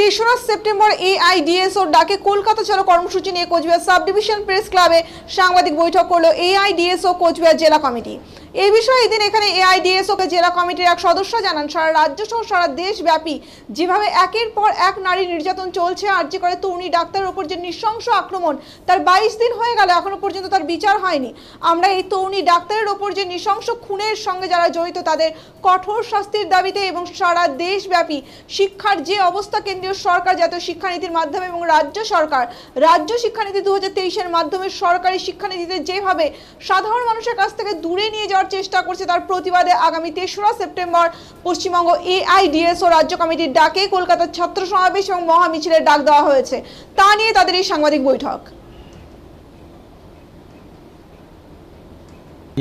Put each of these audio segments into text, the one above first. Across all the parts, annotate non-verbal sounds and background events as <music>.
তেসরা সেপ্টেম্বর এআইডিএসওর ডাকে কলকাতা চলো কর্মসূচি নিয়ে কোচবিহার সাব ডিভিশন প্রেস ক্লাবে সাংবাদিক বৈঠক করল এআইডিএসও কোচবিহার জেলা কমিটি। এই বিষয়ে এদিন এখানে এআইডিএসও কে জেলা কমিটির এক সদস্য জানান, সারা রাজ্য সহ সারা দেশব্যাপী যেভাবে একের পর এক নারী নির্যাতন চলছে আর্জি করে তরুণী ডাক্তারের উপর যে নৃশংস আক্রমণ, তার বাইশ দিন হয়ে গেল, এখনও পর্যন্ত তার বিচার হয়নি। আমরা এই তরুণী ডাক্তারের ওপর যে নৃশংস খুনের সঙ্গে যারা জড়িত, তাদের কঠোর শাস্তির দাবিতে এবং সারা দেশব্যাপী শিক্ষার যে অবস্থা কেন্দ্রীয় সরকার, জাতীয় শিক্ষানীতির মাধ্যমে এবং রাজ্য সরকার। রাজ্য শিক্ষানীতি দু হাজার মাধ্যমে সরকারি শিক্ষানীতিতে যেভাবে সাধারণ মানুষের কাছ থেকে দূরে নিয়ে যাওয়ার চেষ্টা করছে, তার প্রতিবাদে আগামী তেসরা সেপ্টেম্বর পশ্চিমবঙ্গ এআইডিএস ও রাজ্য কমিটির ডাকে কলকাতার ছাত্র সমাবেশ এবং মহামিছিলের ডাক দেওয়া হয়েছে। তা নিয়ে তাদের এই সাংবাদিক বৈঠক।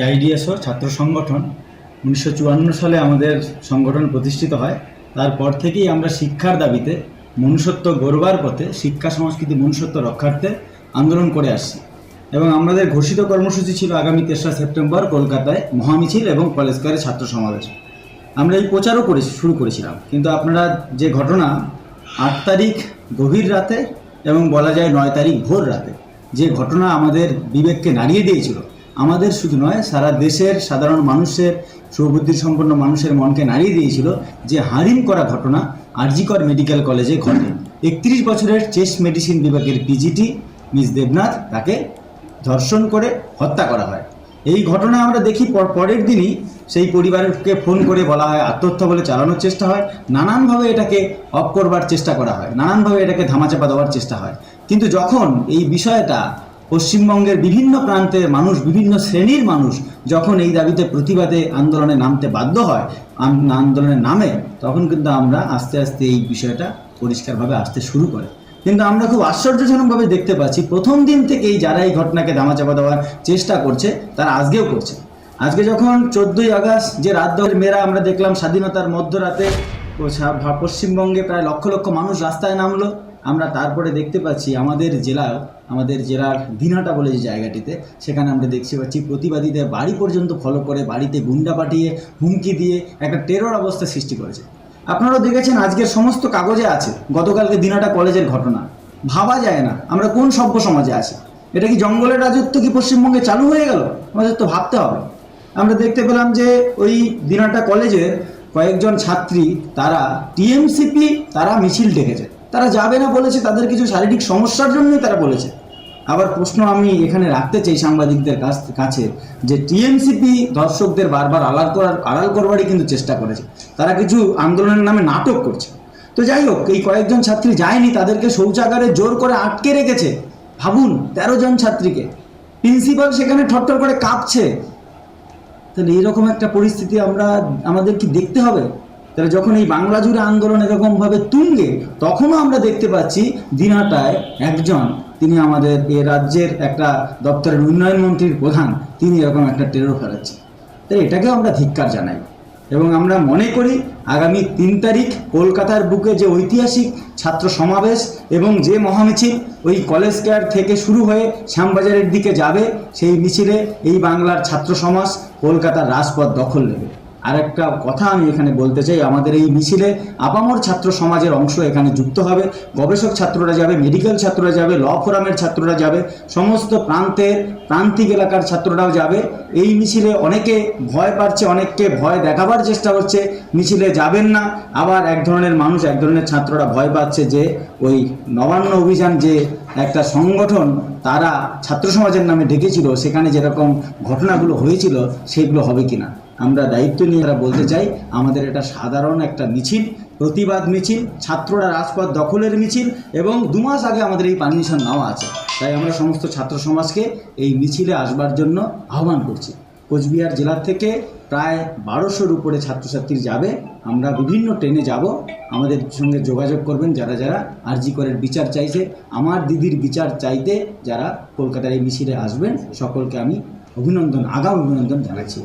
আইডিএসও ছাত্র সংগঠন উনিশশো চুয়ান্ন সালে আমাদের সংগঠন প্রতিষ্ঠিত হয়। তারপর থেকেই আমরা শিক্ষার দাবিতে মনুষ্যত্ব গড়বার পথে শিক্ষা, সংস্কৃতি, মনুষ্যত্ব রক্ষার্থে আন্দোলন করে আসছি। এবং আমাদের ঘোষিত কর্মসূচি ছিল আগামী তেসরা সেপ্টেম্বর কলকাতায় মহামিছিল এবং কলেজ স্কোয়ারে ছাত্র সমাবেশ। আমরা এই প্রচারও করে, শুরু করেছিলাম। কিন্তু আপনারা যে ঘটনা, আট তারিখ গভীর রাতে এবং বলা যায় নয় তারিখ ভোর রাতে, যে ঘটনা আমাদের বিবেককে নাড়িয়ে দিয়েছিল, আমাদের শুধু নয়, সারা দেশের সাধারণ মানুষের সুবুদ্ধি সম্পন্ন মানুষের মনকে নাড়িয়ে দিয়েছিল যে হারিম করা ঘটনা আরজিকর মেডিকেল কলেজে ঘটে। একত্রিশ বছরের চেস্ট মেডিসিন বিভাগের পিজিটি মিস দেবনাথ তাকে ধর্ষণ করে হত্যা করা হয়। এই ঘটনা আমরা দেখি পর- পরের দিনই সেই পরিবারকে ফোন করে বলা হয়, আত্মহত্যা বলে চালানোর চেষ্টা হয়। নানানভাবে এটাকে অফ করবার চেষ্টা করা হয়। নানানভাবে এটাকে ধামাচাপা দেওয়ার চেষ্টা হয়। কিন্তু যখন এই বিষয়টা পশ্চিমবঙ্গের বিভিন্ন প্রান্তের মানুষ, বিভিন্ন শ্রেণির মানুষ যখন এই দাবিতে প্রতিবাদে আন্দোলনে নামতে বাধ্য হয়, আন- আন্দোলনে নামে, তখন কিন্তু আমরা আস্তে আস্তে এই বিষয়টা পরিষ্কারভাবে আসতে শুরু করে। কিন্তু আমরা খুব আশ্চর্যজনকভাবে দেখতে পাচ্ছি, প্রথম দিন থেকেই যারা এই ঘটনাকে ধামাচাপা দেওয়ার চেষ্টা করছে, তারা আজকেও করছে। আজকে যখন চোদ্দোই আগস্ট যে রাত দলের মেয়েরা আমরা দেখলাম স্বাধীনতার মধ্যরাতে পশ্চিমবঙ্গে প্রায় লক্ষ লক্ষ মানুষ রাস্তায় নামলো আমরা তারপরে দেখতে পাচ্ছি আমাদের জেলায় আমাদের জেলার দিনহাটা বলে যে জায়গাটিতে। সেখানে আমরা দেখতে পাচ্ছি প্রতিবাদীদের বাড়ি পর্যন্ত ফলো করে, বাড়িতে গুন্ডা পাঠিয়ে, হুমকি দিয়ে একটা টেরর অবস্থা সৃষ্টি করেছে। আপনারাও দেখেছেন আজকের সমস্ত কাগজে আছে গতকালকে দিনাটা কলেজের ঘটনা। ভাবা যায় না আমরা কোন সভ্য সমাজে আছি। এটা কি জঙ্গলের রাজত্ব কি পশ্চিমবঙ্গে চালু হয়ে গেল? আমাদের তো ভাবতে হবে। আমরা দেখতে পেলাম যে ওই দিনাটা কলেজের কয়েকজন ছাত্রী, তারা টিএমসিপি তারা মিছিল ডেকেছে। তারা যাবে না বলেছে, তাদের কিছু শারীরিক সমস্যার জন্যই তারা বলেছে। আবার প্রশ্ন আমি এখানে রাখতে চাই সাংবাদিকদের কাছ কাছে, যে টিএমসিপি দর্শকদের বারবার আড়াল করার, আড়াল করবারই কিন্তু চেষ্টা করেছে। তারা কিছু আন্দোলনের নামে নাটক করছে। তো যাই হোক, এই কয়েকজন ছাত্রী যায়নি, তাদেরকে শৌচাগারে জোর করে আটকে রেখেছে। ভাবুন, তেরো জন ছাত্রীকে। প্রিন্সিপাল সেখানে ঠট্টর করে কাঁপছে। তাহলে এরকম একটা পরিস্থিতি আমরা, আমাদের কি দেখতে হবে? তাহলে যখন এই বাংলা জুড়ে আন্দোলন এরকমভাবে তুঙ্গে, তখনও আমরা দেখতে পাচ্ছি দিনহাটায় একজন, তিনি আমাদের এ রাজ্যের একটা দপ্তরের উন্নয়ন মন্ত্রীর প্রধান, তিনি এরকম একটা টেরর ফেলাচ্ছেন তাই এটাকেও আমরা ধিক্কার জানাই। এবং আমরা মনে করি আগামী তিন তারিখ কলকাতার বুকে যে ঐতিহাসিক ছাত্র সমাবেশ এবং যে মহামিছিল, ওই কলেজ স্কোয়ার থেকে শুরু হয়ে শ্যামবাজারের দিকে যাবে, সেই মিছিলে এই বাংলার ছাত্র সমাজ কলকাতার রাজপথ দখল নেবে। আর একটা কথা আমি এখানে বলতে চাই, আমাদের এই মিছিলে আপামর ছাত্র সমাজের অংশ এখানে যুক্ত হবে। গবেষক ছাত্ররা যাবে মেডিকেল ছাত্ররা যাবে ল ফোরামের ছাত্ররা যাবে, সমস্ত প্রান্তের প্রান্তিক এলাকার ছাত্ররাও যাবে। এই মিছিলে অনেকে ভয় পাচ্ছে, অনেককে ভয় দেখাবার চেষ্টা হচ্ছে মিছিলে যাবেন না। আবার এক ধরনের মানুষ, এক ধরনের ছাত্ররা ভয় পাচ্ছে যে, ওই নবান্ন অভিযান যে একটা সংগঠন তারা ছাত্র সমাজের নামে ডেকেছিল, সেখানে যেরকম ঘটনাগুলো হয়েছিল, সেগুলো হবে কিনা। আমরা দায়িত্ব নিয়ে আমরা বলতে চাই, আমাদের এটা সাধারণ একটা মিছিল, প্রতিবাদ মিছিল, ছাত্ররা রাজপথ দখলের মিছিল, এবং দু মাস আগে আমাদের এই পারমিশন নেওয়া আছে। তাই আমরা সমস্ত ছাত্র সমাজকে এই মিছিলে আসবার জন্য আহ্বান করছি। কোচবিহার জেলার থেকে প্রায় বারোশোর উপরে ছাত্রছাত্রী যাবে। আমরা বিভিন্ন ট্রেনে যাব। আমাদের সঙ্গে যোগাযোগ করবেন যারা যারা। আরজি করের বিচার চাইছে। আমার দিদির বিচার চাইতে যারা কলকাতার এই মিছিলে আসবেন, সকলকে আমি অভিনন্দন, আগাম অভিনন্দন জানাচ্ছি।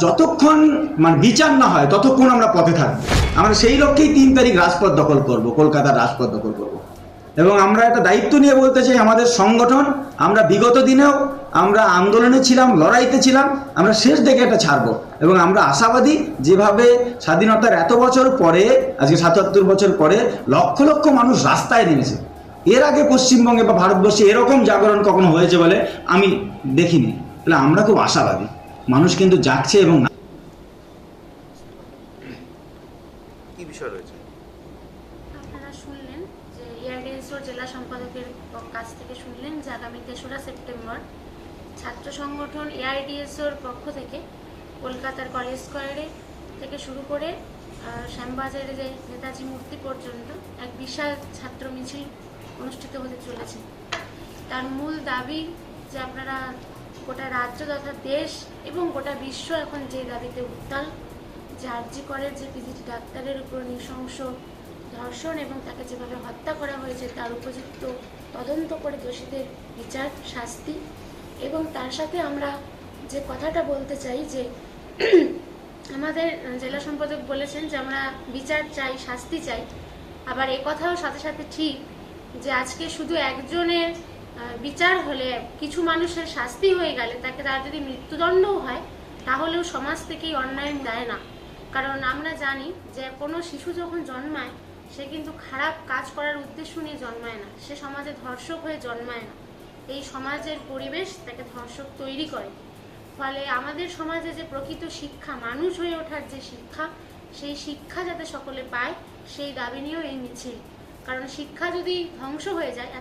যতক্ষণ মানে বিচার না হয়, ততক্ষণ আমরা পথে থাকব। আমরা সেই লক্ষ্যেই তিন তারিখ রাজপথ দখল করব, কলকাতার রাজপথ দখল করব। এবং আমরা একটা দায়িত্ব নিয়ে বলতে চাই, আমাদের সংগঠন, আমরা বিগত দিনেও আমরা আন্দোলনে ছিলাম, লড়াইতে ছিলাম, আমরা শেষ দেখে এটা ছাড়বো। এবং আমরা আশাবাদী যেভাবে স্বাধীনতার এত বছর পরে, আজকে সাতাত্তর বছর পরে লক্ষ লক্ষ মানুষ রাস্তায় নেমেছে। এর আগে পশ্চিমবঙ্গে বা ভারতবর্ষে এরকম জাগরণ কখনো হয়েছে বলে আমি দেখিনি। তাহলে আমরা খুব আশাবাদী। মানুষ কিন্তু যাচ্ছে এবং কি বিষয় রয়েছে? আপনারা শুনলেন যে এআইডিএসও জেলা সম্পাদকের কাছ থেকে শুনলেন যে আগামী তেসরা সেপ্টেম্বর ছাত্র সংগঠন এআইডিএসওর পক্ষ থেকে কলকাতার কলেজ স্কোয়ারে থেকে শুরু করে শ্যামবাজারে যে নেতাজি মূর্তি পর্যন্ত এক বিশাল ছাত্র মিছিল অনুষ্ঠিত হতে চলেছে। তার মূল দাবি যে আপনারা গোটা রাজ্য তথা দেশ এবং গোটা বিশ্ব এখন যে দাবিতে উত্তাল যে আর্জি করে যে পিজিটি ডাক্তারের উপর নৃশংস ধর্ষণ এবং তাকে যেভাবে হত্যা করা হয়েছে, তার উপযুক্ত তদন্ত করে দোষীদের বিচার, শাস্তি এবং তার সাথে আমরা যে কথাটা বলতে চাই যে <clears throat> আমাদের জেলা সম্পাদক বলেছেন যে আমরা বিচার চাই, শাস্তি চাই। আবার এ কথাও সাথে সাথে ঠিক যে আজকে শুধু একজনের বিচার হলে কিছু মানুষের শাস্তি হয়ে গেলে তাকে তার যদি মৃত্যুদণ্ডও হয়, তাহলেও সমাজ থেকেই অন্যায় দেয় না। কারণ আমরা জানি যে কোনো শিশু যখন জন্মায়, সে কিন্তু খারাপ কাজ করার উদ্দেশ্য নিয়ে জন্মায় না। সে সমাজে ধর্ষক হয়ে জন্মায় না। এই সমাজের পরিবেশ তাকে ধর্ষক তৈরি করে। ফলে আমাদের সমাজে যে প্রকৃত শিক্ষা, মানুষ হয়ে ওঠার যে শিক্ষা, সেই শিক্ষা যাতে সকলে পায়, সেই দাবি নিয়েও এই মিছিল। কারণ শিক্ষা যদি ধ্বংস হয়ে যায়